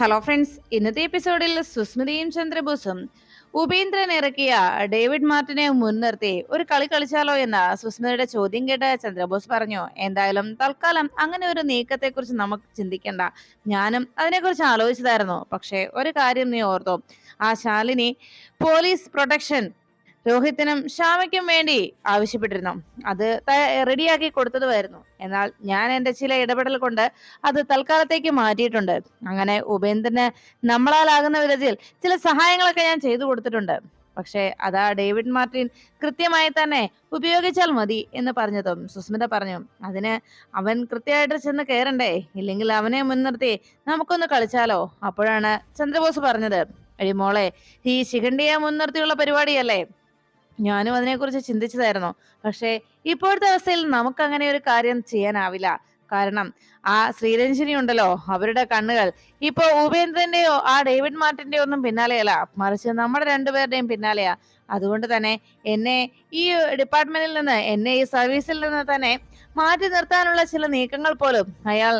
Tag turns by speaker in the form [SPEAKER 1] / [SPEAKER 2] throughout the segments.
[SPEAKER 1] Hello friends ഇന്നത്തെ എപ്പിസോഡിൽ സുസ്മിതയും ചന്ദ്രബോസും ഉപേന്ദ്രൻ ഇറക്കിയ ഡേവിഡ് മാർട്ടിനെ മുൻനിർത്തി ഒരു കളി കളിച്ചാലോ എന്ന സുസ്മിതയുടെ ചോദ്യം കേട്ട് ചന്ദ്രബോസ് പറഞ്ഞു. എന്തായാലും തൽക്കാലം അങ്ങനെ ഒരു നീക്കത്തെക്കുറിച്ച് നമുക്ക് ചിന്തിക്കണ്ട. ഞാനും അതിനെക്കുറിച്ച് ആലോചിച്ചതായിരുന്നു. പക്ഷേ ഒരു കാര്യം നീ ഓർത്തോ. ആ ശാലിനി പോലീസ് പ്രൊട്ടക്ഷൻ രോഹിത്തിനും ശ്യാമയ്ക്കും വേണ്ടി ആവശ്യപ്പെട്ടിരുന്നു. അത് റെഡിയാക്കി കൊടുത്തതുമായിരുന്നു. എന്നാൽ ഞാൻ എന്റെ ചില ഇടപെടൽ കൊണ്ട് അത് തൽക്കാലത്തേക്ക് മാറ്റിയിട്ടുണ്ട്. അങ്ങനെ ഉപേന്ദ്രന് നമ്മളാലാകുന്ന വിധത്തിൽ ചില സഹായങ്ങളൊക്കെ ഞാൻ ചെയ്തു കൊടുത്തിട്ടുണ്ട്. പക്ഷേ അതാ ഡേവിഡ് മാർട്ടിൻ കൃത്യമായി തന്നെ ഉപയോഗിച്ചാൽ മതി എന്ന് പറഞ്ഞതും സുസ്മിത പറഞ്ഞു. അതിന് അവൻ കൃത്യമായിട്ട് ചെന്ന് കയറണ്ടേ? ഇല്ലെങ്കിൽ അവനെ മുൻനിർത്തി നമുക്കൊന്ന് കളിച്ചാലോ? അപ്പോഴാണ് ചന്ദ്രബോസ് പറഞ്ഞത്. എടി മോളെ ഈ ശിഖണ്ഡിയെ മുൻനിർത്തിയുള്ള പരിപാടിയല്ലേ? ഞാനും അതിനെക്കുറിച്ച് ചിന്തിച്ചതായിരുന്നു. പക്ഷേ ഇപ്പോഴത്തെ അവസ്ഥയിൽ നമുക്ക് അങ്ങനെ ഒരു കാര്യം ചെയ്യാനാവില്ല. കാരണം ആ ശ്രീരഞ്ജിനി ഉണ്ടല്ലോ അവരുടെ കണ്ണുകൾ. ഇപ്പൊ ഉപേന്ദ്രന്റെയോ ആ ഡേവിഡ് മാർട്ടിന്റെയോ ഒന്നും പിന്നാലെയല്ല. മറിച്ച് നമ്മുടെ രണ്ടുപേരുടെയും പിന്നാലെയാ. അതുകൊണ്ട് തന്നെ എന്നെ ഈ ഡിപ്പാർട്ട്മെന്റിൽ നിന്ന് എന്നെ ഈ സർവീസിൽ നിന്ന് തന്നെ മാറ്റി നിർത്താനുള്ള ചില നീക്കങ്ങൾ പോലും അയാൾ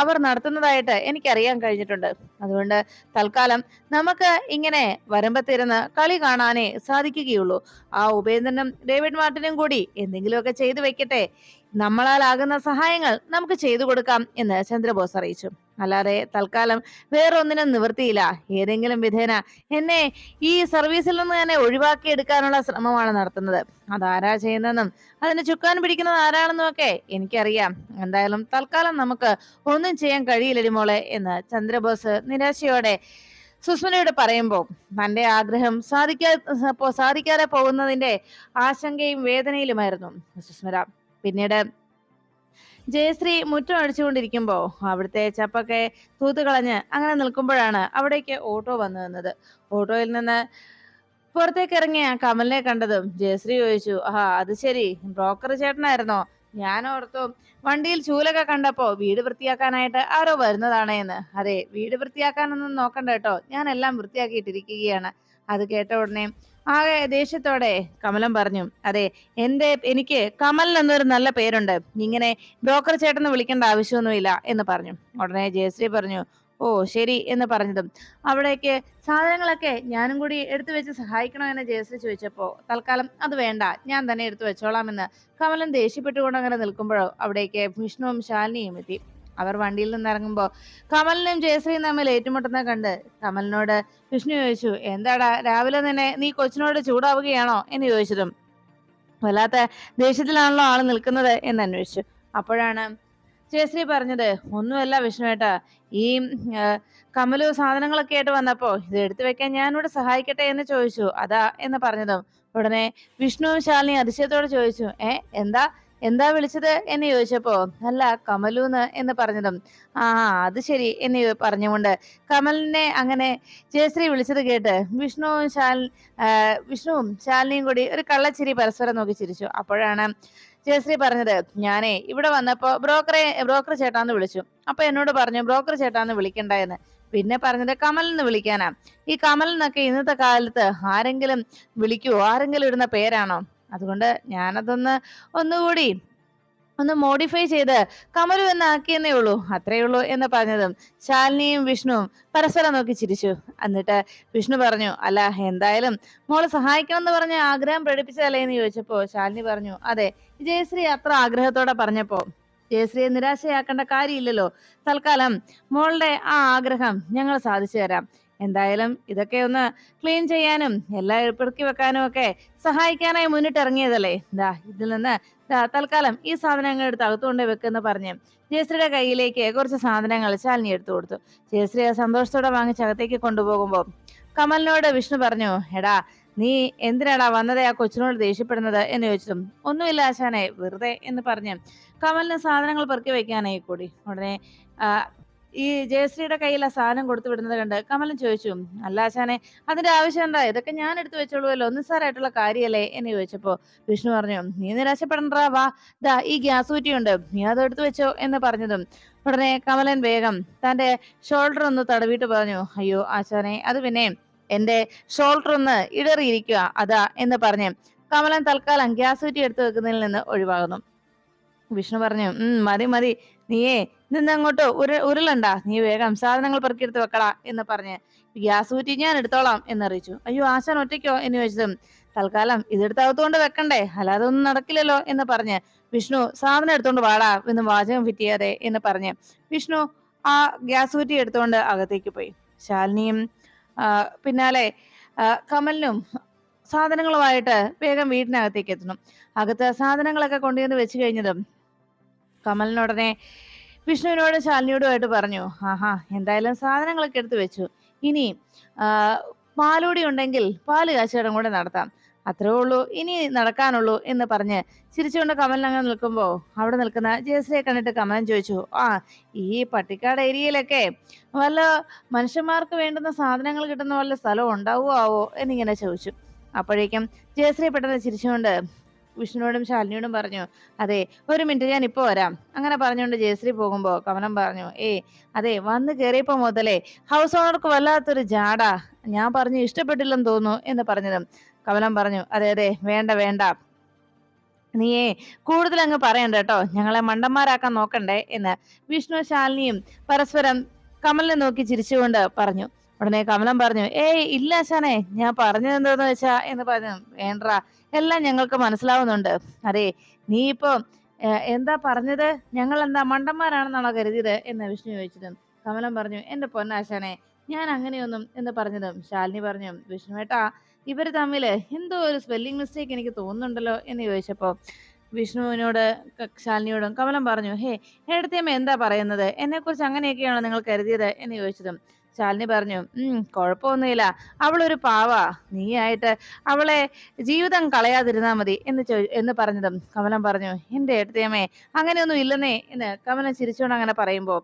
[SPEAKER 1] അവർ നടത്തുന്നതായിട്ട് എനിക്കറിയാൻ കഴിഞ്ഞിട്ടുണ്ട്. അതുകൊണ്ട് തൽക്കാലം നമുക്ക് ഇങ്ങനെ വരുമ്പത്തിരുന്ന് കളി കാണാനേ സാധിക്കുകയുള്ളൂ. ആ ഉപേന്ദ്രനും ഡേവിഡ് മാർട്ടിനും കൂടി എന്തെങ്കിലുമൊക്കെ ചെയ്തു വെക്കട്ടെ. നമ്മളാലാകുന്ന സഹായങ്ങൾ നമുക്ക് ചെയ്തു കൊടുക്കാം എന്ന് ചന്ദ്രബോസ് അറിയിച്ചു. അല്ലാതെ തൽക്കാലം വേറൊന്നിനും നിവൃത്തിയില്ല. ഏതെങ്കിലും വിധേന എന്നെ ഈ സർവീസിൽ നിന്ന് തന്നെ ഒഴിവാക്കി എടുക്കാനുള്ള ശ്രമമാണ് നടത്തുന്നത്. അതാരാ ചെയ്യുന്നതെന്നും അതിന് ചുക്കാൻ പിടിക്കുന്നത് ആരാണെന്നും ഒക്കെ എനിക്കറിയാം. എന്തായാലും തൽക്കാലം നമുക്ക് ഒന്നും ചെയ്യാൻ കഴിയില്ലടി മോളെ എന്ന് ചന്ദ്രബോസ് നിരാശയോടെ സുസ്മിനയോട് പറയുമ്പോൾ തന്റെ ആഗ്രഹം സാധിക്കാ സാധിക്കാതെ പോകുന്നതിന്റെ ആശങ്കയും വേദനയിലുമായിരുന്നു സുസ്മിത പിന്നീട് ജയശ്രീ മുറ്റം അടിച്ചുകൊണ്ടിരിക്കുമ്പോൾ അവിടുത്തെ ചപ്പൊക്കെ തൂത്ത് കളഞ്ഞ് അങ്ങനെ നിൽക്കുമ്പോഴാണ് അവിടേക്ക് ഓട്ടോ വന്നു നിന്നത്. ഓട്ടോയിൽ നിന്ന് പുറത്തേക്ക് ഇറങ്ങിയ കമലിനെ കണ്ടതും ജയശ്രീ ചോദിച്ചു ആ അത് ശരി. ബ്രോക്കർ ചേട്ടനായിരുന്നോ? ഞാൻ ഓർത്തു വണ്ടിയിൽ ചൂലൊക്കെ കണ്ടപ്പോ വീട് വൃത്തിയാക്കാനായിട്ട് ആരോ വരുന്നതാണ് എന്ന്. അതെ വീട് വൃത്തിയാക്കാനൊന്നും നോക്കണ്ട കേട്ടോ. ഞാൻ എല്ലാം വൃത്തിയാക്കിയിട്ടിരിക്കുകയാണ്. അത് കേട്ട ഉടനെ ആകെ ദേഷ്യത്തോടെ കമലം പറഞ്ഞു അതെ എന്റെ എനിക്ക് കമൽ എന്നൊരു നല്ല പേരുണ്ട്. ഇങ്ങനെ ബ്രോക്കർ ചേട്ടന് വിളിക്കേണ്ട ആവശ്യമൊന്നുമില്ല എന്ന് പറഞ്ഞു. ഉടനെ ജയശ്രീ പറഞ്ഞു ഓ ശരി എന്ന് പറഞ്ഞതും. അവിടേക്ക് സാധനങ്ങളൊക്കെ ഞാനും കൂടി എടുത്തു വെച്ച് സഹായിക്കണോ എന്ന് ജയശ്രീ ചോദിച്ചപ്പോൾ തൽക്കാലം അത് വേണ്ട ഞാൻ തന്നെ എടുത്തു വെച്ചോളാമെന്ന് കമലൻ ദേഷ്യപ്പെട്ടുകൊണ്ട് അങ്ങനെ നിൽക്കുമ്പോഴോ അവിടേക്ക് വിഷ്ണുവും ശാലിനിയും എത്തി. അവർ വണ്ടിയിൽ നിന്ന് ഇറങ്ങുമ്പോൾ കമലിനും ജയശ്രീയും തമ്മിൽ ഏറ്റുമുട്ടുന്ന കണ്ട് കമലിനോട് വിഷ്ണു ചോദിച്ചു എന്താടാ രാവിലെ തന്നെ നീ കൊച്ചിനോട് ചൂടാവുകയാണോ? എന്ന് ചോദിച്ചതും വല്ലാത്ത ദേഷ്യത്തിലാണല്ലോ ആൾ നിൽക്കുന്നത്? എന്ന് അന്വേഷിച്ചു. അപ്പോഴാണ് ജയശ്രീ പറഞ്ഞത് ഒന്നുമല്ല വിഷ്ണുവേട്ടാ ഈ കമലു സാധനങ്ങളൊക്കെ ആയിട്ട് വന്നപ്പോ ഇത് എടുത്തു വെക്കാൻ ഞാനിവിടെ സഹായിക്കട്ടെ എന്ന് ചോദിച്ചു അതാ എന്ന് പറഞ്ഞതും ഉടനെ വിഷ്ണുവും ശാലിനി അതിശയത്തോടെ ചോദിച്ചു ഏ എന്താ എന്താ വിളിച്ചത് എന്ന് ചോദിച്ചപ്പോ അല്ല കമലൂന്ന് എന്ന് പറഞ്ഞതും ആ അത് ശരി എന്ന് പറഞ്ഞുകൊണ്ട് കമലിനെ അങ്ങനെ ജയശ്രീ വിളിച്ചത് കേട്ട് വിഷ്ണുവും ശാൽ വിഷ്ണുവും ശാലിനിയും കൂടി ഒരു കള്ളച്ചിരി പരസ്പരം നോക്കി ചിരിച്ചു. അപ്പോഴാണ് ജയശ്രീ പറഞ്ഞത് ഞാനേ ഇവിടെ വന്നപ്പോ ബ്രോക്കറെ ബ്രോക്കർ ചേട്ടാന്ന് വിളിച്ചു. അപ്പൊ എന്നോട് പറഞ്ഞു ബ്രോക്കർ ചേട്ടാന്ന് വിളിക്കണ്ട എന്ന് പിന്നെ പറഞ്ഞത് കമൽ എന്ന് വിളിക്കാനാ. ഈ കമൽ എന്നൊക്കെ ഇന്നത്തെ കാലത്ത് ആരെങ്കിലും വിളിക്കുവോ? ആരെങ്കിലും ഇടുന്ന പേരാണോ? അതുകൊണ്ട് ഞാനതൊന്ന് ഒന്നുകൂടി ഒന്ന് മോഡിഫൈ ചെയ്ത് കമലു എന്നാക്കിയെന്നേ ഉള്ളൂ. അത്രയേ ഉള്ളൂ എന്ന് പറഞ്ഞതും ശാലിനിയും വിഷ്ണുവും പരസ്പരം നോക്കി ചിരിച്ചു. എന്നിട്ട് വിഷ്ണു പറഞ്ഞു അല്ല എന്തായാലും മോൾ സഹായിക്കണം എന്ന് പറഞ്ഞ ആഗ്രഹം പ്രകടിപ്പിച്ചതല്ലേ എന്ന് ചോദിച്ചപ്പോ ശാലിനി പറഞ്ഞു അതെ ജയശ്രീ അത്ര ആഗ്രഹത്തോടെ പറഞ്ഞപ്പോ ജയശ്രീയെ നിരാശയാക്കേണ്ട കാര്യമില്ലല്ലോ. തൽക്കാലം മോളുടെ ആ ആഗ്രഹം ഞങ്ങൾ സാധിച്ചു തരാം. എന്തായാലും ഇതൊക്കെ ഒന്ന് ക്ലീൻ ചെയ്യാനും എല്ലാം പെറുക്കി വെക്കാനും ഒക്കെ സഹായിക്കാനായി മുന്നിട്ടിറങ്ങിയതല്ലേ? ദാ ഇതിൽ നിന്ന് തൽക്കാലം ഈ സാധനങ്ങൾ എടുത്ത് അകത്തുകൊണ്ട് വെക്കുന്ന പറഞ്ഞ് ജയശ്രീയുടെ കയ്യിലേക്ക് കുറച്ച് സാധനങ്ങൾ ശാലിനി എടുത്തു കൊടുത്തു. ജയശ്രീ സന്തോഷത്തോടെ വാങ്ങിച്ച് അകത്തേക്ക് കൊണ്ടുപോകുമ്പോൾ കമലിനോട് വിഷ്ണു പറഞ്ഞു എടാ നീ എന്തിനാടാ വന്നത്? ആ കൊച്ചിനോട് ദേഷ്യപ്പെടുന്നത്? എന്ന് ചോദിച്ചതും ഒന്നുമില്ല ആശാനെ വെറുതെ എന്ന് പറഞ്ഞ് കമലിന് സാധനങ്ങൾ പെറുക്കി വെക്കാനായി കൂടി. ഉടനെ ഈ ജയശ്രീയുടെ കയ്യിൽ ആ സാധനം കൊടുത്തു വിടുന്നത് കണ്ട് കമലൻ ചോദിച്ചു അല്ല ആശാനെ അതിന്റെ ആവശ്യം എന്താ? ഇതൊക്കെ ഞാൻ എടുത്തു വെച്ചോളൂല്ലോ നിസ്സാരമായിട്ടുള്ള കാര്യല്ലേ? എന്ന് ചോദിച്ചപ്പോ വിഷ്ണു പറഞ്ഞു നീ നിരാശപ്പെടണ്ടാ വാ ദാ ഈ ഗ്യാസ് കുറ്റിയുണ്ട് നീ അത് എടുത്തു വെച്ചോ എന്ന് പറഞ്ഞതും. ഉടനെ കമലൻ വേഗം തന്റെ ഷോൾഡർ ഒന്ന് തടവിട്ട് പറഞ്ഞു അയ്യോ ആശാനെ അത് പിന്നെ എന്റെ ഷോൾഡർ ഒന്ന് ഇടറിയിരിക്കുക അതാ എന്ന് പറഞ്ഞ് കമലൻ തൽക്കാലം ഗ്യാസ് കുറ്റി എടുത്തു വെക്കുന്നതിൽ നിന്ന് ഒഴിവാകുന്നു. വിഷ്ണു പറഞ്ഞു ഉം മതി മതി നീയേ നിന്നങ്ങോട്ട് ഉര ഉരുളണ്ട. നീ വേഗം സാധനങ്ങൾ പെറുക്കിയെടുത്ത് വെക്കടാ എന്ന് പറഞ്ഞ് ഗ്യാസ് ഊറ്റി ഞാൻ എടുത്തോളാം എന്നറിയിച്ചു. അയ്യോ ആശാൻ ഒറ്റയ്ക്കോ? എന്ന് ചോദിച്ചതും. തൽക്കാലം ഇതെടുത്ത് അകത്തുകൊണ്ട് വെക്കണ്ടേ. അല്ലാതെ ഒന്നും നടക്കില്ലല്ലോ എന്ന് പറഞ്ഞ് വിഷ്ണു സാധനം എടുത്തോണ്ട് വാടാ എന്ന് വാചകം ഫിറ്റിയാതെ എന്ന് പറഞ്ഞ് വിഷ്ണു ആ ഗ്യാസ് ഊറ്റി എടുത്തുകൊണ്ട് അകത്തേക്ക് പോയി. ശാലിനിയും പിന്നാലെ കമലിനും സാധനങ്ങളുമായിട്ട് വേഗം വീടിനകത്തേക്ക് എത്തണം അകത്ത് സാധനങ്ങളൊക്കെ കൊണ്ടുവന്ന് വെച്ച് കഴിഞ്ഞതും കമലിനുടനെ വിഷ്ണുവിനോടും ശാലിനിയോടുമായിട്ട് പറഞ്ഞു ആഹാ എന്തായാലും സാധനങ്ങളൊക്കെ എടുത്തു വെച്ചു. ഇനി പാലൂടി ഉണ്ടെങ്കിൽ പാൽ കാച്ചടം കൂടെ നടത്താം. അത്രേ ഉള്ളൂ ഇനി നടക്കാനുള്ളൂ എന്ന് പറഞ്ഞ് ചിരിച്ചുകൊണ്ട് കമലൻ അങ്ങനെ നിൽക്കുമ്പോൾ അവിടെ നിൽക്കുന്ന ജയശ്രീയെ കണ്ടിട്ട് കമലൻ ചോദിച്ചു ആ ഈ പട്ടിക്കാട് ഏരിയയിലൊക്കെ വല്ല മനുഷ്യന്മാർക്ക് വേണ്ടുന്ന സാധനങ്ങൾ കിട്ടുന്ന വല്ല സ്ഥലം ഉണ്ടാവുമോ ആവോ എന്നിങ്ങനെ ചോദിച്ചു. അപ്പോഴേക്കും ജയശ്രീ പെട്ടെന്ന് ചിരിച്ചുകൊണ്ട് വിഷ്ണുവോടും ശാലിനിയോടും പറഞ്ഞു അതെ ഒരു മിനിറ്റ് ഞാൻ ഇപ്പോൾ വരാം. അങ്ങനെ പറഞ്ഞുകൊണ്ട് ജയശ്രീ പോകുമ്പോൾ കമലം പറഞ്ഞു ഏ അതെ വന്ന് കയറിയപ്പോ മുതലേ ഹൗസ് ഓണർക്ക് വല്ലാത്തൊരു ജാട. ഞാൻ പറഞ്ഞു ഇഷ്ടപ്പെട്ടില്ലെന്ന് തോന്നുന്നു എന്ന് പറഞ്ഞതും കമലം പറഞ്ഞു അതെ അതെ വേണ്ട വേണ്ട. നീയേ കൂടുതൽ അങ്ങ് പറയണ്ട കേട്ടോ. ഞങ്ങളെ മണ്ടന്മാരാക്കാൻ നോക്കണ്ടേ എന്ന് വിഷ്ണു ശാലിനിയും പരസ്പരം കമലിനെ നോക്കി ചിരിച്ചുകൊണ്ട് പറഞ്ഞു. ഉടനെ കമലം പറഞ്ഞു ഏയ് ഇല്ല ശാനെ ഞാൻ പറഞ്ഞത് എന്താന്ന് വെച്ചാ? എന്ന് പറഞ്ഞു വേണ്ട എല്ലാം ഞങ്ങൾക്ക് മനസ്സിലാവുന്നുണ്ട്. അതെ നീ ഇപ്പൊ എന്താ പറഞ്ഞത്? ഞങ്ങൾ എന്താ മണ്ടന്മാരാണെന്നാണോ കരുതിയത്? എന്ന് വിഷ്ണു ചോദിച്ചതും കമലം പറഞ്ഞു എന്റെ പൊന്നാശാനെ ഞാൻ അങ്ങനെയൊന്നും എന്ന് പറഞ്ഞതും ശാലിനി പറഞ്ഞു വിഷ്ണുവേട്ടാ ഇവർ തമ്മിൽ എന്തോ ഒരു സ്പെല്ലിംഗ് മിസ്റ്റേക്ക് എനിക്ക് തോന്നുന്നുണ്ടല്ലോ? എന്ന് ചോദിച്ചപ്പോ വിഷ്ണുവിനോട് ശാലിനിയോടും കമലം പറഞ്ഞു ഹേ എടുത്തേമ്മ എന്താ പറയുന്നത്? എന്നെ കുറിച്ച് അങ്ങനെയൊക്കെയാണോ നിങ്ങൾ കരുതിയത്? എന്ന് ചോദിച്ചതും ശാലിനി പറഞ്ഞു ഉം കുഴപ്പമൊന്നുമില്ല. അവളൊരു പാവാ. നീയായിട്ട് അവളെ ജീവിതം കളയാതിരുന്നാ മതി എന്ന് ചോ എന്ന് പറഞ്ഞതും കമലം പറഞ്ഞു എന്റെ ഏട്ടത്തിയമ്മേ അങ്ങനെയൊന്നും ഇല്ലെന്നേ എന്ന് കമലം ചിരിച്ചുകൊണ്ട് അങ്ങനെ പറയുമ്പോ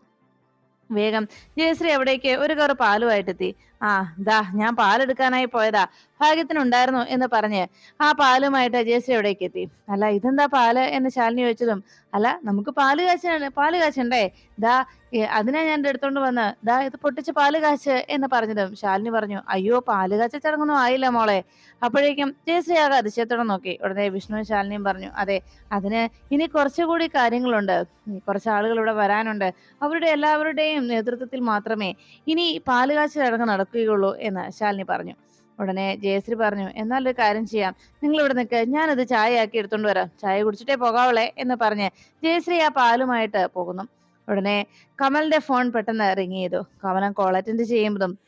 [SPEAKER 1] വേഗം ജയശ്രീ അവിടേക്ക് ഒരു കവർ പാലുമായിട്ടെത്തി. ആ ദാ ഞാൻ പാലെടുക്കാനായി പോയതാ. ഭാഗ്യത്തിനുണ്ടായിരുന്നു എന്ന് പറഞ്ഞ് ആ പാലുമായിട്ട് ജയശ്രീ അവിടേക്ക് എത്തി. അല്ല ഇതെന്താ പാൽ എന്ന് ശാലിനി ചോദിച്ചതും അല്ല നമുക്ക് പാൽ കാശ് പാൽ കാച്ചണ്ടേ? ദാ അതിനെ ഞാൻ എടുത്തോണ്ട് വന്ന് ദാ ഇത് പൊട്ടിച്ച് പാൽ കാച്ച് എന്ന് പറഞ്ഞതും ശാലിനി പറഞ്ഞു അയ്യോ പാൽ കാച്ച ചടങ്ങൊന്നും ആയില്ല മോളെ. അപ്പോഴേക്കും ജയശ്രീ ആകെ അതിശയത്തോടെ നോക്കി. ഉടനെ വിഷ്ണുവും ശാലിനിയും പറഞ്ഞു അതെ അതിന് ഇനി കുറച്ചുകൂടി കാര്യങ്ങളുണ്ട്. കുറച്ച് ആളുകൾ ഇവിടെ വരാനുണ്ട്. അവരുടെ എല്ലാവരുടെയും നേതൃത്വത്തിൽ മാത്രമേ ഇനി പാൽ കാച്ച ചടങ്ങ് നടക്കുകയുള്ളൂ എന്ന് ശാലിനി പറഞ്ഞു. ഉടനെ ജയശ്രീ പറഞ്ഞു എന്നാൽ ഒരു കാര്യം ചെയ്യാം. നിങ്ങൾ ഇവിടെ നിൽക്ക് ഞാനത് ചായ ആക്കി എടുത്തോണ്ട് വരാം. ചായ കുടിച്ചിട്ടേ പോകാവളെ എന്ന് പറഞ്ഞ് ജയശ്രീ ആ പാലുമായിട്ട് പോകുന്നു. ഉടനെ കമലിന്റെ ഫോൺ പെട്ടെന്ന് റിങ് ചെയ്തു. കമലൻ കോൾ അറ്റൻഡ് ചെയ്യുന്നതും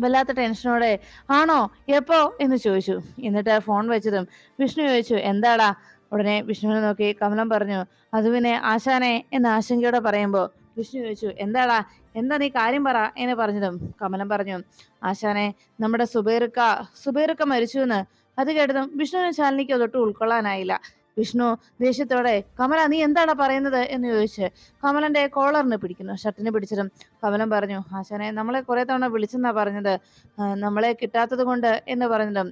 [SPEAKER 1] വല്ലാത്ത ടെൻഷനോടെ ആണോ? എപ്പോ? എന്ന് ചോദിച്ചു. എന്നിട്ട് ഫോൺ വെച്ചതും വിഷ്ണു ചോദിച്ചു എന്താടാ? ഉടനെ വിഷ്ണുവിനെ നോക്കി കമലം പറഞ്ഞു അതുവിനെ ആശാനെ എന്ന് ആശങ്കയോടെ പറയുമ്പോൾ വിഷ്ണു ചോദിച്ചു എന്താടാ? എന്താ നീ കാര്യം പറ? എന്ന് പറഞ്ഞതും കമലം പറഞ്ഞു ആശാനെ നമ്മുടെ സുബേറുക്ക സുബേറുക്ക മരിച്ചു എന്ന് അത് കേട്ടതും വിഷ്ണുവിന് ശാലിനിക്ക് അതൊട്ട് ഉൾക്കൊള്ളാനായില്ല. വിഷ്ണു ദേഷ്യത്തോടെ കമല നീ എന്താണ് പറയുന്നത്? എന്ന് ചോദിച്ച് കമലന്റെ കോളറിന് പിടിക്കുന്നു ഷർട്ടിന് പിടിച്ചതും കമലം പറഞ്ഞു ആശാനെ നമ്മളെ കുറെ തവണ വിളിച്ചെന്നാ പറഞ്ഞത്. നമ്മളെ കിട്ടാത്തത് കൊണ്ട് എന്ന് പറഞ്ഞതും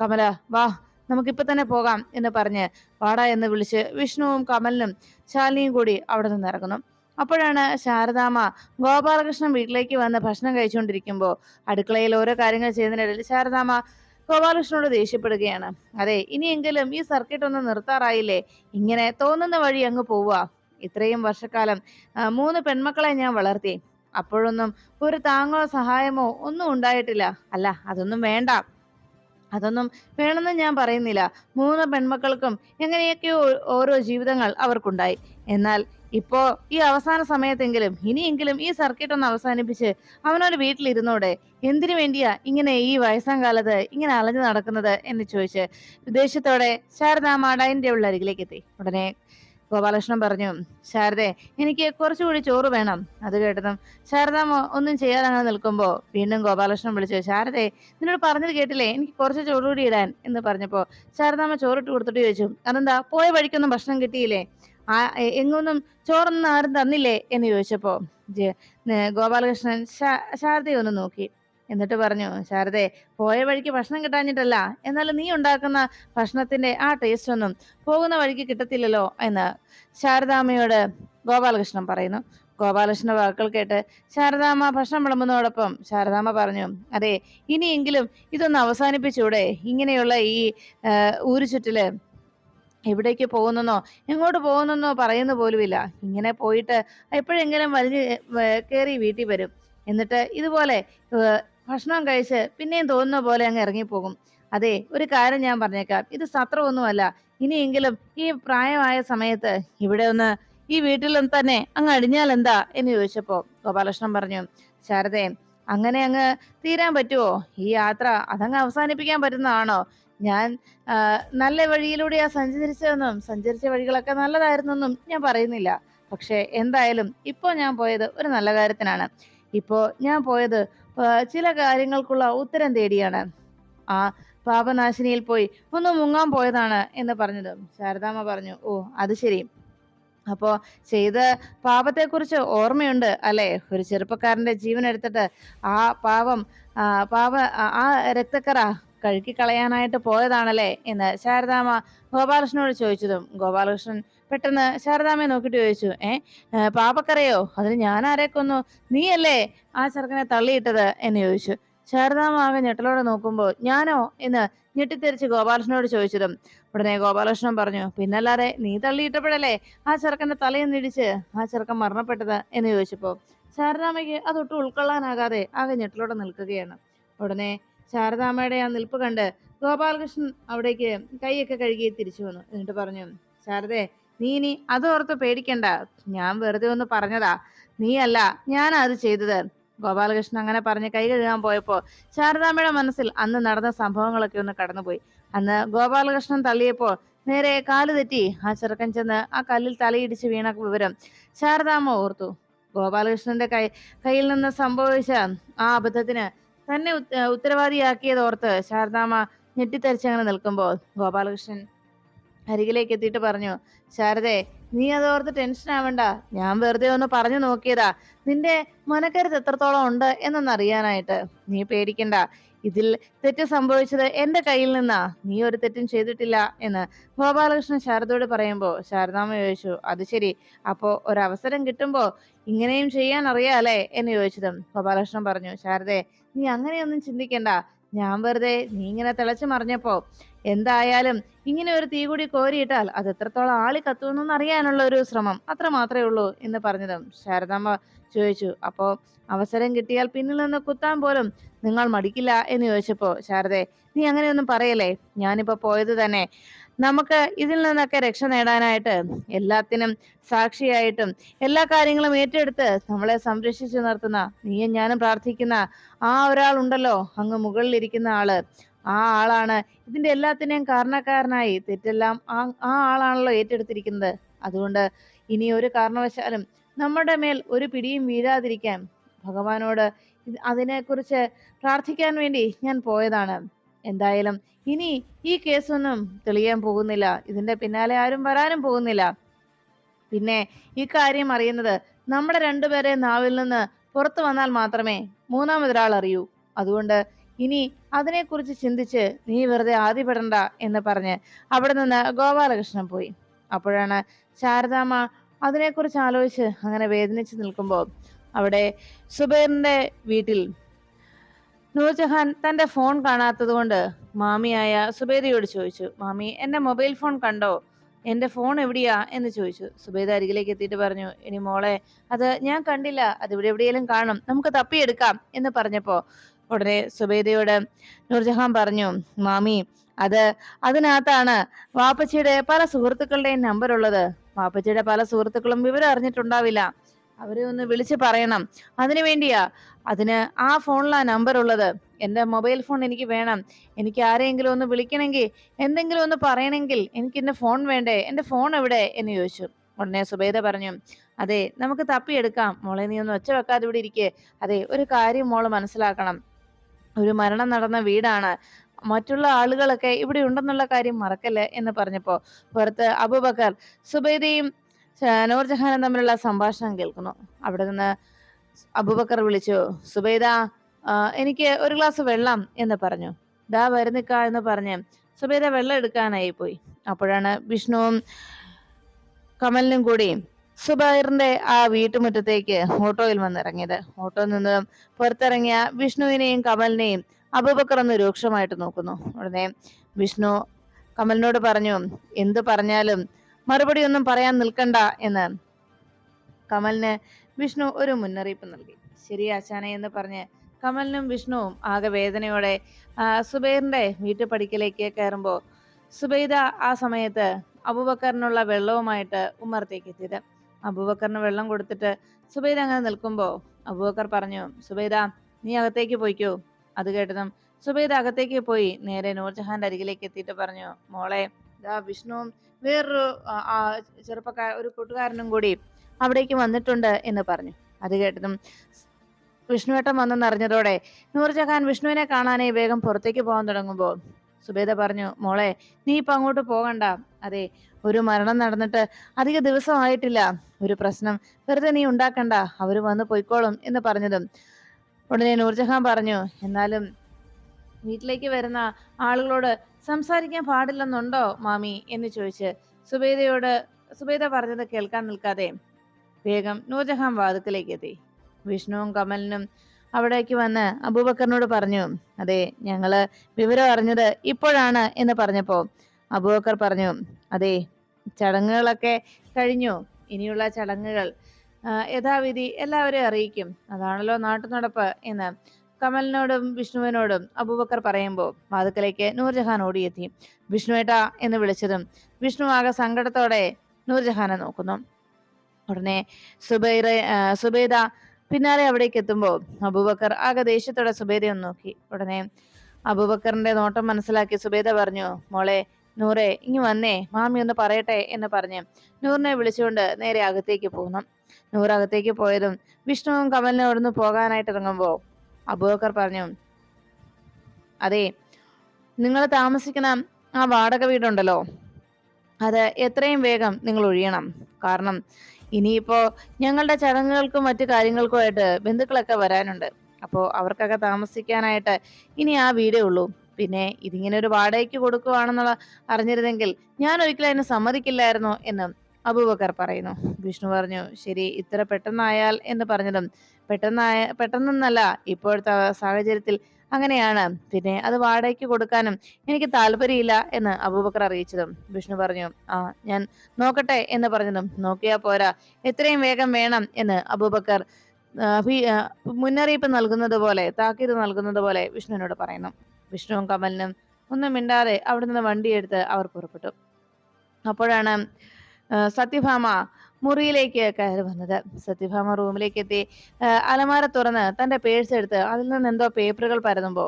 [SPEAKER 1] കമല വാ നമുക്കിപ്പൊ തന്നെ പോകാം എന്ന് പറഞ്ഞ് വാടാ എന്ന് വിളിച്ച് വിഷ്ണുവും കമലിനും ശാലിനിയും കൂടി അവിടെ നിന്ന് ഇറങ്ങുന്നു. അപ്പോഴാണ് ശാരദാമ്മ ഗോപാലകൃഷ്ണൻ വീട്ടിലേക്ക് വന്ന് ഭക്ഷണം കഴിച്ചുകൊണ്ടിരിക്കുമ്പോൾ അടുക്കളയിൽ ഓരോ കാര്യങ്ങൾ ചെയ്യുന്നതിനിടയിൽ ശാരദാമ്മ ഗോപാലകൃഷ്ണനോട് ദേഷ്യപ്പെടുകയാണ്. അതെ ഇനിയെങ്കിലും ഈ സർക്കിട്ട് ഒന്ന് നിർത്താറായില്ലേ? ഇങ്ങനെ തോന്നുന്ന വഴി അങ്ങ് പോവുക. ഇത്രയും വർഷക്കാലം മൂന്ന് പെൺമക്കളെ ഞാൻ വളർത്തി. അപ്പോഴൊന്നും ഒരു താങ്ങോ സഹായമോ ഒന്നും ഉണ്ടായിട്ടില്ല. അല്ല അതൊന്നും വേണ്ട. അതൊന്നും വേണമെന്ന് ഞാൻ പറയുന്നില്ല. മൂന്ന് പെൺമക്കൾക്കും എങ്ങനെയൊക്കെയോ ഓരോ ജീവിതങ്ങൾ അവർക്കുണ്ടായി. എന്നാൽ ഇപ്പോ ഈ അവസാന സമയത്തെങ്കിലും ഇനിയെങ്കിലും ഈ സർക്കിട്ട് ഒന്ന് അവസാനിപ്പിച്ച് അവനൊരു വീട്ടിലിരുന്നോടെ എന്തിനു വേണ്ടിയാ ഇങ്ങനെ ഈ വയസ്സാം കാലത്ത് ഇങ്ങനെ അലഞ്ഞു നടക്കുന്നത് എന്ന് ചോദിച്ച് ദേഷ്യത്തോടെ ശാരദാമ്മ ഡൈനിങ് ഉള്ള അരികിലേക്ക് എത്തി. ഉടനെ ഗോപാലകൃഷ്ണൻ പറഞ്ഞു ശാരദെ എനിക്ക് കുറച്ചുകൂടി ചോറ് വേണം. അത് കേട്ടതും ശാരദാമ്മ ഒന്നും ചെയ്യാതെ അങ്ങനെ നിൽക്കുമ്പോൾ വീണ്ടും ഗോപാലകൃഷ്ണൻ വിളിച്ചു ശാരദെ നിന്നോട് പറഞ്ഞത് കേട്ടില്ലേ? എനിക്ക് കുറച്ച് ചോറ് കൂടി ഇടാൻ. എന്ന് പറഞ്ഞപ്പോൾ ശാരദാമ്മ ചോറിട്ട് കൊടുത്തിട്ട് ചോദിച്ചു അതെന്താ? പോയ വഴിക്കൊന്നും ഭക്ഷണം കിട്ടിയില്ലേ? ആ എങ്ങൊന്നും ചോറൊന്നും ആരും തന്നില്ലേ? എന്ന് ചോദിച്ചപ്പോ ഗോപാലകൃഷ്ണൻ ശാരദയെ ഒന്ന് നോക്കി. എന്നിട്ട് പറഞ്ഞു ശാരദേ പോയ വഴിക്ക് ഭക്ഷണം കിട്ടാഞ്ഞിട്ടല്ല. എന്നാൽ നീ ഉണ്ടാക്കുന്ന ഭക്ഷണത്തിന്റെ ആ ടേസ്റ്റ് ഒന്നും പോകുന്ന വഴിക്ക് കിട്ടത്തില്ലല്ലോ എന്ന് ശാരദാമ്മയോട് ഗോപാലകൃഷ്ണൻ പറയുന്നു. ഗോപാലകൃഷ്ണ വാക്കുകൾ കേട്ട് ശാരദാമ്മ ഭക്ഷണം വിളമ്പുന്നതോടൊപ്പം ശാരദാമ്മ പറഞ്ഞു അതെ ഇനിയെങ്കിലും ഇതൊന്ന് അവസാനിപ്പിച്ചൂടെ? ഇങ്ങനെയുള്ള ഈ ഊരു ഊരുചുറ്റിൽ എവിടേക്ക് പോകുന്നെന്നോ എങ്ങോട്ട് പോകുന്നെന്നോ പറയുന്ന പോലുമില്ല. ഇങ്ങനെ പോയിട്ട് എപ്പോഴെങ്കിലും വലിഞ്ഞ് കയറി വീട്ടിൽ വരും. എന്നിട്ട് ഇതുപോലെ ഭക്ഷണം കഴിച്ച് പിന്നെയും തോന്നുന്ന പോലെ അങ്ങ് ഇറങ്ങിപ്പോകും. അതെ ഒരു കാര്യം ഞാൻ പറഞ്ഞേക്കാം. ഇത് സത്രമൊന്നുമല്ല. ഇനിയെങ്കിലും ഈ പ്രായമായ സമയത്ത് ഇവിടെ ഒന്ന് ഈ വീട്ടിലും തന്നെ അങ്ങ് അടിഞ്ഞാൽ എന്താ എന്ന് ചോദിച്ചപ്പോ ഗോപാലകൃഷ്ണൻ പറഞ്ഞു ശാരദേ അങ്ങനെ അങ്ങ് തീരാൻ പറ്റുമോ ഈ യാത്ര അതങ്ങ് അവസാനിപ്പിക്കാൻ പറ്റുന്നതാണോ? ഞാൻ നല്ല വഴിയിലൂടെയാ സഞ്ചരിച്ചതെന്നും സഞ്ചരിച്ച വഴികളൊക്കെ നല്ലതായിരുന്നെന്നും ഞാൻ പറയുന്നില്ല. പക്ഷേ എന്തായാലും ഇപ്പോൾ ഞാൻ പോയത് ഒരു നല്ല കാര്യത്തിനാണ്. ഇപ്പോൾ ഞാൻ പോയത് ചില കാര്യങ്ങൾക്കുള്ള ഉത്തരം തേടിയാണ്. ആ പാപനാശിനിയിൽ പോയി ഒന്ന് മുങ്ങാൻ പോയതാണ് എന്ന് പറഞ്ഞത്. ശാരദാമ്മ പറഞ്ഞു ഓ അത് ശരി. അപ്പോ ചെയ്ത പാപത്തെക്കുറിച്ച് ഓർമ്മയുണ്ട് അല്ലേ? ഒരു ചെറുപ്പക്കാരന്റെ ജീവൻ എടുത്തിട്ട് ആ പാപം പാപ ആ രക്തക്കറ കഴുകി കളയാനായിട്ട് പോയതാണല്ലേ എന്ന് ശാരദാമ്മ ഗോപാലകൃഷ്ണനോട് ചോദിച്ചതും ഗോപാലകൃഷ്ണൻ പെട്ടെന്ന് ശാരദാമ്മയെ നോക്കിയിട്ട് ചോദിച്ചു ഏ, പാപക്കറയോ അതിന് ഞാൻ ആരെ കൊന്നു? നീയല്ലേ ആ ചെറുക്കനെ തള്ളിയിട്ടത്? എന്ന് ചോദിച്ചു. ശാരദാമ്മ ആകെ ഞെട്ടലോടെ നോക്കുമ്പോൾ ഞാനോ? എന്ന് ഞെട്ടിത്തെറിച്ച് ഗോപാലകൃഷ്ണനോട് ചോദിച്ചതും ഉടനെ ഗോപാലകൃഷ്ണൻ പറഞ്ഞു പിന്നല്ലാതെ നീ തള്ളിയിട്ടപ്പോഴല്ലേ ആ ചെറുക്കന്റെ തലയെന്നിടിച്ച് ആ ചെറുക്കൻ മരണപ്പെട്ടത്? എന്ന് ചോദിച്ചപ്പോൾ ശാരദാമ്മയ്ക്ക് അതൊട്ടും ഉൾക്കൊള്ളാനാകാതെ ആകെ ഞെട്ടലോടെ നിൽക്കുകയാണ്. ഉടനെ ശാരദാമ്മയുടെ ആ നിൽപ്പ് കണ്ട് ഗോപാലകൃഷ്ണൻ അവിടേക്ക് കൈയൊക്കെ കഴുകി തിരിച്ചു വന്നു. എന്നിട്ട് പറഞ്ഞു ശാരദേ നീ ഇനി അതോർത്ത് പേടിക്കണ്ട. ഞാൻ വെറുതെ ഒന്ന് പറഞ്ഞതാ. നീ അല്ല ഞാനാ അത് ചെയ്തത്. ഗോപാലകൃഷ്ണൻ അങ്ങനെ പറഞ്ഞ് കൈ കഴുകാൻ പോയപ്പോ ശാരദാമ്മയുടെ മനസ്സിൽ അന്ന് നടന്ന സംഭവങ്ങളൊക്കെ ഒന്ന് കടന്നുപോയി. അന്ന് ഗോപാലകൃഷ്ണൻ തള്ളിയപ്പോൾ നേരെ കാൽ തെറ്റി ആ ചെറുക്കൻ ചെന്ന് ആ കല്ലിൽ തലയിടിച്ച് വീണ വിവരം ശാരദാമ്മ ഓർത്തു. ഗോപാലകൃഷ്ണന്റെ കൈ കയ്യിൽ നിന്ന് സംഭവിച്ച ആ അബദ്ധത്തിന് തന്നെ ഉത്ത- ഏഹ് ഉത്തരവാദിയാക്കിയത് ഓർത്ത് ശാരദാമ്മ ഞെട്ടിത്തരിച്ചങ്ങനെ നിൽക്കുമ്പോൾ ഗോപാലകൃഷ്ണൻ അരികിലേക്ക് എത്തിയിട്ട് പറഞ്ഞു ശാരദേ നീ അതോർത്ത് ടെൻഷൻ ആവണ്ട. ഞാൻ വെറുതെ ഒന്ന് പറഞ്ഞു നോക്കിയതാ. നിന്റെ മനക്കരുത് എത്രത്തോളം ഉണ്ട് എന്നൊന്ന് അറിയാനായിട്ട് നീ പേടിക്കണ്ട. ഇതിൽ തെറ്റ് സംഭവിച്ചത് എന്റെ കയ്യിൽ നിന്നാ. നീ ഒരു തെറ്റും ചെയ്തിട്ടില്ല എന്ന്. ഗോപാലകൃഷ്ണൻ ശാരദയോട് പറയുമ്പോൾ ശാരദാമ്മ ചോദിച്ചു അത് ശരി. അപ്പോ ഒരവസരം കിട്ടുമ്പോ ഇങ്ങനെയും ചെയ്യാൻ അറിയാലേ? എന്ന് ചോദിച്ചതും ഗോപാലകൃഷ്ണൻ പറഞ്ഞു ശാരദേ നീ അങ്ങനെയൊന്നും ചിന്തിക്കണ്ട. ഞാൻ വെറുതെ നീ ഇങ്ങനെ തിളച്ചു മറിഞ്ഞപ്പോ എന്തായാലും ഇങ്ങനെ ഒരു തീ കൂടി കോരിയിട്ടാൽ അത് എത്രത്തോളം ആളി കത്തുമെന്നൊന്ന് അറിയാനുള്ള ഒരു ശ്രമം അത്ര മാത്രമേ ഉള്ളൂ എന്ന് പറഞ്ഞതും ശാരദാമ്മ ചോദിച്ചു. അപ്പോ അവസരം കിട്ടിയാൽ പിന്നിൽ നിന്ന് കുത്താൻ പോലും നിങ്ങൾ മടിക്കില്ല? എന്ന് ചോദിച്ചപ്പോ ശാരദേ നീ അങ്ങനെയൊന്നും പറയല്ലേ? ഞാനിപ്പോ പോയത് തന്നെ നമുക്ക് ഇതിൽ നിന്നൊക്കെ രക്ഷ നേടാനായിട്ട് എല്ലാത്തിനും സാക്ഷിയായിട്ടും എല്ലാ കാര്യങ്ങളും ഏറ്റെടുത്ത് നമ്മളെ സംരക്ഷിച്ചു നിർത്തുന്ന നീയും ഞാനും പ്രാർത്ഥിക്കുന്ന ആ ഒരാൾ ഉണ്ടല്ലോ അങ്ങ് മുകളിലിരിക്കുന്ന ആൾ. ആ ആളാണ് ഇതിന്റെ എല്ലാത്തിനെയും കാരണക്കാരനായി തെറ്റെല്ലാം ആ ആ ആളാണല്ലോ ഏറ്റെടുത്തിരിക്കുന്നത്. അതുകൊണ്ട് ഇനി ഒരു കാരണവശാലും നമ്മുടെ മേൽ ഒരു പിടിയും വീഴാതിരിക്കാൻ ഭഗവാനോട് അതിനെക്കുറിച്ച് പ്രാർത്ഥിക്കാൻ വേണ്ടി ഞാൻ പോയതാണ്. എന്തായാലും ഇനി ഈ കേസൊന്നും തെളിയാൻ പോകുന്നില്ല. ഇതിന്റെ പിന്നാലെ ആരും വരാനും പോകുന്നില്ല. പിന്നെ ഈ കാര്യം അറിയുന്നത് നമ്മുടെ രണ്ടുപേരെ നാവിൽ നിന്ന് പുറത്തു വന്നാൽ മാത്രമേ മൂന്നാമതൊരാൾ അറിയൂ. അതുകൊണ്ട് ഇനി അതിനെക്കുറിച്ച് ചിന്തിച്ച് നീ വെറുതെ ആദ്യപ്പെടണ്ട എന്ന് പറഞ്ഞ് അവിടെ നിന്ന് ഗോപാലകൃഷ്ണൻ പോയി. അപ്പോഴാണ് ശാരദാമ്മ അതിനെക്കുറിച്ച് ആലോചിച്ച് അങ്ങനെ വേദനിച്ച് നിൽക്കുമ്പോൾ അവിടെ സുബൈറിന്റെ വീട്ടിൽ നൂർജഹാൻ തന്റെ ഫോൺ കാണാത്തത് കൊണ്ട് മാമിയായ സുബേദയോട് ചോദിച്ചു മാമി എന്റെ മൊബൈൽ ഫോൺ കണ്ടോ? എന്റെ ഫോൺ എവിടെയാ? എന്ന് ചോദിച്ചു. സുബേദ അരികിലേക്ക് എത്തിയിട്ട് പറഞ്ഞു ഇനി മോളെ അത് ഞാൻ കണ്ടില്ല. അത് ഇവിടെ എവിടെയെങ്കിലും കാണും. നമുക്ക് തപ്പിയെടുക്കാം. എന്ന് പറഞ്ഞപ്പോ ഉടനെ സുബേദയോട് നൂർജഹാൻ പറഞ്ഞു മാമി അത് അതിനകത്താണ് വാപ്പച്ചിയുടെ പല സുഹൃത്തുക്കളുടെയും നമ്പർ ഉള്ളത്. വാപ്പച്ചിയുടെ പല സുഹൃത്തുക്കളും വിവരം അറിഞ്ഞിട്ടുണ്ടാവില്ല. അവരെ ഒന്ന് വിളിച്ച് പറയണം. അതിനു വേണ്ടിയാ അതിന് ആ ഫോണിലാ നമ്പർ ഉള്ളത്. എന്റെ മൊബൈൽ ഫോൺ എനിക്ക് വേണം. എനിക്ക് ആരെയെങ്കിലും ഒന്ന് വിളിക്കണമെങ്കിൽ എന്തെങ്കിലും ഒന്ന് പറയണമെങ്കിൽ എനിക്ക് എന്റെ ഫോൺ വേണ്ടേ? എന്റെ ഫോൺ എവിടെ? എന്ന് ചോദിച്ചു. ഉടനെ സുബേദ പറഞ്ഞു അതെ നമുക്ക് തപ്പിയെടുക്കാം മോളെ നീ ഒന്ന് ഒച്ച വെക്കാതെ ഇവിടെ ഇരിക്കേ. അതെ ഒരു കാര്യം മോൾ മനസ്സിലാക്കണം. ഒരു മരണം നടന്ന വീടാണ്. മറ്റുള്ള ആളുകളൊക്കെ ഇവിടെ ഉണ്ടെന്നുള്ള കാര്യം മറക്കല്ലേ? എന്ന് പറഞ്ഞപ്പോൾ പുറത്ത് അബുബക്കർ സുബൈദയും നൂർജഹാനും തമ്മിലുള്ള സംഭാഷണം കേൾക്കുന്നു. അവിടെ നിന്ന് അബൂബക്കർ വിളിച്ചു സുബൈദ എനിക്ക് ഒരു ഗ്ലാസ് വെള്ളം എന്ന് പറഞ്ഞു. ദാ വരുന്നിക്ക എന്ന് പറഞ്ഞ് സുബൈദ വെള്ളം എടുക്കാനായി പോയി. അപ്പോഴാണ് വിഷ്ണുവും കമലിനും കൂടി സുബൈറിന്റെ ആ വീട്ടുമുറ്റത്തേക്ക് ഓട്ടോയിൽ വന്നിറങ്ങിയത്. ഓട്ടോയിൽ നിന്ന് പുറത്തിറങ്ങിയ വിഷ്ണുവിനെയും കമലിനെയും അബുബക്കർ ഒന്ന് രൂക്ഷമായിട്ട് നോക്കുന്നു. ഉടനെ വിഷ്ണു കമലിനോട് പറഞ്ഞു എന്ത് പറഞ്ഞാലും മറുപടി ഒന്നും പറയാൻ നിൽക്കണ്ട എന്ന്. കമലിന് വിഷ്ണു ഒരു മുന്നറിയിപ്പ് നൽകി. ശരി ആശാനെ എന്ന് പറഞ്ഞ് കമലിനും വിഷ്ണുവും ആകെ വേദനയോടെ സുബൈറിന്റെ വീട്ടുപടിക്കലേക്ക് കയറുമ്പോൾ സുബൈദ ആ സമയത്ത് അബൂബക്കറിനുള്ള വെള്ളവുമായിട്ട് ഉമ്മറത്തേക്ക് എത്തിയത്. അബൂബക്കറിന് വെള്ളം കൊടുത്തിട്ട് സുബൈദ അങ്ങനെ നിൽക്കുമ്പോൾ അബൂബക്കർ പറഞ്ഞു സുബൈദ നീ അകത്തേക്ക് പോയിക്കോ. അത് കേട്ടതും സുബൈദ അകത്തേക്ക് പോയി നേരെ നൂർജഹാന്റെ അരികിലേക്ക് എത്തിയിട്ട് പറഞ്ഞു മോളെ ഇതാ വിഷ്ണുവും വേറൊരു ചെറുപ്പക്കാർ ഒരു കൂട്ടുകാരനും കൂടി അവിടേക്ക് വന്നിട്ടുണ്ട് എന്ന് പറഞ്ഞു. അത് കേട്ടതും വിഷ്ണുവേട്ടൻ വന്നെന്നറിഞ്ഞതോടെ നൂർജഹാൻ വിഷ്ണുവിനെ കാണാനേ വേഗം പുറത്തേക്ക് പോകാൻ തുടങ്ങുമ്പോൾ സുബേദ പറഞ്ഞു മോളെ നീ ഇപ്പൊ അങ്ങോട്ട് പോകണ്ട. അതെ ഒരു മരണം നടന്നിട്ട് അധിക ദിവസമായിട്ടില്ല. ഒരു പ്രശ്നം വെറുതെ നീ ഉണ്ടാക്കണ്ട. അവർ വന്ന് പോയിക്കോളും എന്ന് പറഞ്ഞതും ഉടനെ നൂർജഹാൻ പറഞ്ഞു എന്നാലും വീട്ടിലേക്ക് വരുന്ന ആളുകളോട് സംസാരിക്കാൻ പാടില്ലെന്നുണ്ടോ മാമി? എന്ന് ചോദിച്ച് സുബേദയോട് സുബേദ പറഞ്ഞത് കേൾക്കാൻ നിൽക്കാതെ വേഗം നൂർജഹാൻ വാതുക്കലേക്ക് എത്തി വിഷ്ണുവും കമലിനും അവിടേക്ക് വന്ന് അബൂബക്കറിനോട് പറഞ്ഞു അതെ ഞങ്ങൾ വിവരം അറിഞ്ഞത് ഇപ്പോഴാണ് എന്ന് പറഞ്ഞപ്പോ അബൂബക്കർ പറഞ്ഞു അതെ ചടങ്ങുകളൊക്കെ കഴിഞ്ഞു. ഇനിയുള്ള ചടങ്ങുകൾ യഥാവിധി എല്ലാവരെയും അറിയിക്കും. അതാണല്ലോ നാട്ടുനടപ്പ് എന്ന് കമലിനോടും വിഷ്ണുവിനോടും അബൂബക്കർ പറയുമ്പോൾ വാതുക്കലേക്ക് നൂർജഹാൻ ഓടിയെത്തി. വിഷ്ണുവേട്ട എന്ന് വിളിച്ചതും വിഷ്ണു ആകെ സങ്കടത്തോടെ നൂർജഹാനെ നോക്കുന്നു. ഉടനെ സുബൈറ സുബൈദ പിന്നാലെ അവിടേക്ക് എത്തുമ്പോൾ അബൂബക്കർ ആകെ ദേഷ്യത്തോടെ സുബൈദയെ നോക്കി. ഉടനെ അബൂബക്കറിന്റെ നോട്ടം മനസ്സിലാക്കി സുബേദ പറഞ്ഞു മോളെ നൂറെ ഇങ്ങ് വന്നേ മാമി ഒന്ന് പറയട്ടെ എന്ന് പറഞ്ഞ് നൂറിനെ വിളിച്ചുകൊണ്ട് നേരെ അകത്തേക്ക് പോകുന്നു നൂറ് അകത്തേക്ക് പോയതും വിഷ്ണുവും കമലിനെ അവിടുന്ന് പോകാനായിട്ട് ഇറങ്ങുമ്പോൾ അബൂബക്കർ പറഞ്ഞു അതെ നിങ്ങൾ താമസിക്കുന്ന ആ വാടക വീടുണ്ടല്ലോ. അത് എത്രയും വേഗം നിങ്ങൾ ഒഴിയണം. കാരണം ഇനിയിപ്പോ ഞങ്ങളുടെ ചടങ്ങുകൾക്കും മറ്റു കാര്യങ്ങൾക്കുമായിട്ട് ബന്ധുക്കളൊക്കെ വരാനുണ്ട്. അപ്പോൾ അവർക്കൊക്കെ താമസിക്കാനായിട്ട് ഇനി ആ വീടേ ഉള്ളൂ. പിന്നെ ഇതിങ്ങനെ ഒരു വാടകയ്ക്ക് കൊടുക്കുവാണെന്നുള്ള അറിഞ്ഞിരുന്നെങ്കിൽ ഞാൻ ഒരിക്കലും അതിന് സമ്മതിക്കില്ലായിരുന്നു എന്ന് അബൂബക്കർ പറയുന്നു. വിഷ്ണു പറഞ്ഞു ശരി ഇത്ര പെട്ടെന്നായാൽ എന്ന് പറഞ്ഞതും പെട്ടെന്നായ പെട്ടെന്നല്ല ഇപ്പോഴത്തെ സാഹചര്യത്തിൽ അങ്ങനെയാണ്. പിന്നെ അത് വാടകയ്ക്ക് കൊടുക്കാനും എനിക്ക് താല്പര്യമില്ല എന്ന് അബൂബക്കർ അറിയിച്ചതും വിഷ്ണു പറഞ്ഞു ആ ഞാൻ നോക്കട്ടെ എന്ന് പറഞ്ഞതും നോക്കിയാ പോരാ എത്രയും വേഗം വേണം എന്ന് അബൂബക്കർ മുന്നറിയിപ്പ് നൽകുന്നത് പോലെ താക്കീത് നൽകുന്നത് പോലെ വിഷ്ണുവിനോട് പറയുന്നു. വിഷ്ണുവും കമലിനും ഒന്നും മിണ്ടാതെ അവിടെ നിന്ന് വണ്ടിയെടുത്ത് അവർ പുറപ്പെട്ടു. അപ്പോഴാണ് സത്യഭാമ മുറിയിലേക്ക് കയറി വന്നത്. സത്യഭാമ റൂമിലേക്ക് എത്തി. അലമാര തുറന്ന് തന്റെ പേഴ്സ് എടുത്ത് അതിൽ നിന്ന് എന്തോ പേപ്പറുകൾ പരതുമ്പോ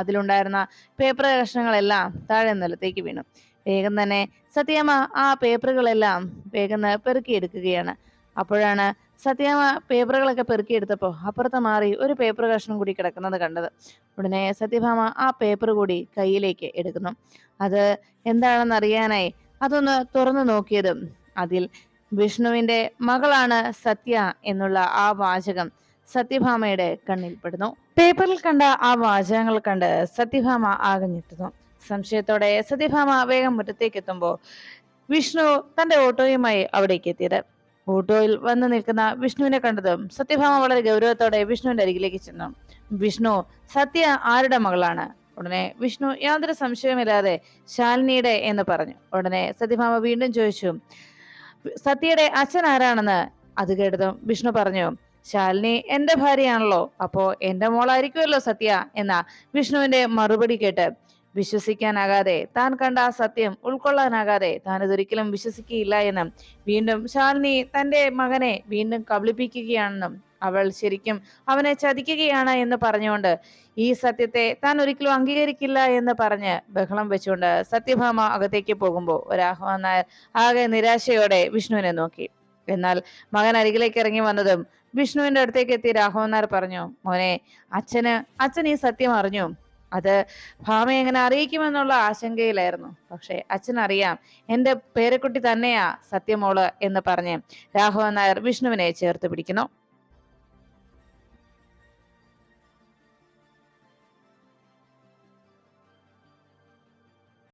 [SPEAKER 1] അതിലുണ്ടായിരുന്ന പേപ്പർ കഷ്ണങ്ങളെല്ലാം താഴെ നിലത്തേക്ക് വീണു. വേഗം തന്നെ സത്യമ്മ ആ പേപ്പറുകളെല്ലാം വേഗം പെറുക്കിയെടുക്കുകയാണ്. അപ്പോഴാണ് സത്യമ്മ പേപ്പറുകളൊക്കെ പെറുക്കിയെടുത്തപ്പോ അപ്പുറത്ത് മാറി ഒരു പേപ്പർ കഷ്ണം കൂടി കിടക്കുന്നത് കണ്ടത്. ഉടനെ സത്യഭാമ ആ പേപ്പർ കൂടി കയ്യിലേക്ക് എടുക്കുന്നു. അത് എന്താണെന്ന് അറിയാനായി അതൊന്ന് തുറന്നു നോക്കിയതും അതിൽ വിഷ്ണുവിന്റെ മകളാണ് സത്യ എന്നുള്ള ആ വാചകം സത്യഭാമയുടെ കണ്ണിൽപ്പെടുന്നു പേപ്പറിൽ കണ്ട ആ വാചകങ്ങൾ കണ്ട് സത്യഭാമ ആകെ ഞെട്ടുന്നു സംശയത്തോടെ സത്യഭാമ വേഗം മുറ്റത്തേക്ക് എത്തുമ്പോൾ വിഷ്ണു തന്റെ ഓട്ടോയുമായി അവിടേക്ക് എത്തിയത്. ഓട്ടോയിൽ വന്നു നിൽക്കുന്ന വിഷ്ണുവിനെ കണ്ടതും സത്യഭാമ വളരെ ഗൗരവത്തോടെ വിഷ്ണുവിന്റെ അരികിലേക്ക് ചെന്നു. വിഷ്ണു സത്യ ആരുടെ മകളാണ്? ഉടനെ വിഷ്ണു യാതൊരു സംശയമില്ലാതെ ശാലിനിയുടെ എന്ന് പറഞ്ഞു. ഉടനെ സത്യഭാമ വീണ്ടും ചോദിച്ചു സത്യയുടെ അച്ഛൻ ആരാണെന്ന് അത് കേട്ടതും വിഷ്ണു പറഞ്ഞു ശാലിനി എന്റെ ഭാര്യയാണല്ലോ അപ്പോ എന്റെ മോളായിരിക്കുമല്ലോ സത്യ എന്ന വിഷ്ണുവിന്റെ മറുപടി കേട്ട് വിശ്വസിക്കാനാകാതെ താൻ കണ്ട ആ സത്യം ഉൾക്കൊള്ളാനാകാതെ താൻ ഇതൊരിക്കലും വിശ്വസിക്കുകയില്ല എന്നും വീണ്ടും ശാലിനി തന്റെ മകനെ വീണ്ടും കബളിപ്പിക്കുകയാണെന്നും അവൾ ശരിക്കും അവനെ ചതിക്കുകയാണ് എന്ന് പറഞ്ഞുകൊണ്ട് ഈ സത്യത്തെ താൻ ഒരിക്കലും അംഗീകരിക്കില്ല എന്ന് പറഞ്ഞ് ബഹളം വെച്ചുകൊണ്ട് സത്യഭാമ അകത്തേക്ക് പോകുമ്പോൾ ഒരാഹ്വാൻ നായർ ആകെ നിരാശയോടെ വിഷ്ണുവിനെ നോക്കി. എന്നാൽ മകൻ അരികിലേക്ക് ഇറങ്ങി വന്നതും വിഷ്ണുവിന്റെ അടുത്തേക്ക് എത്തി രാഘവൻ നായർ പറഞ്ഞു മോനെ അച്ഛന് അച്ഛൻ ഈ സത്യം അറിഞ്ഞു. അത് ഭാമ എങ്ങനെ അറിയിക്കുമെന്നുള്ള ആശങ്കയിലായിരുന്നു. പക്ഷെ അച്ഛൻ അറിയാം എന്റെ പേരക്കുട്ടി തന്നെയാ സത്യമോൾ എന്ന് പറഞ്ഞ് രാഘവൻ നായർ വിഷ്ണുവിനെ ചേർത്ത് പിടിക്കുന്നു.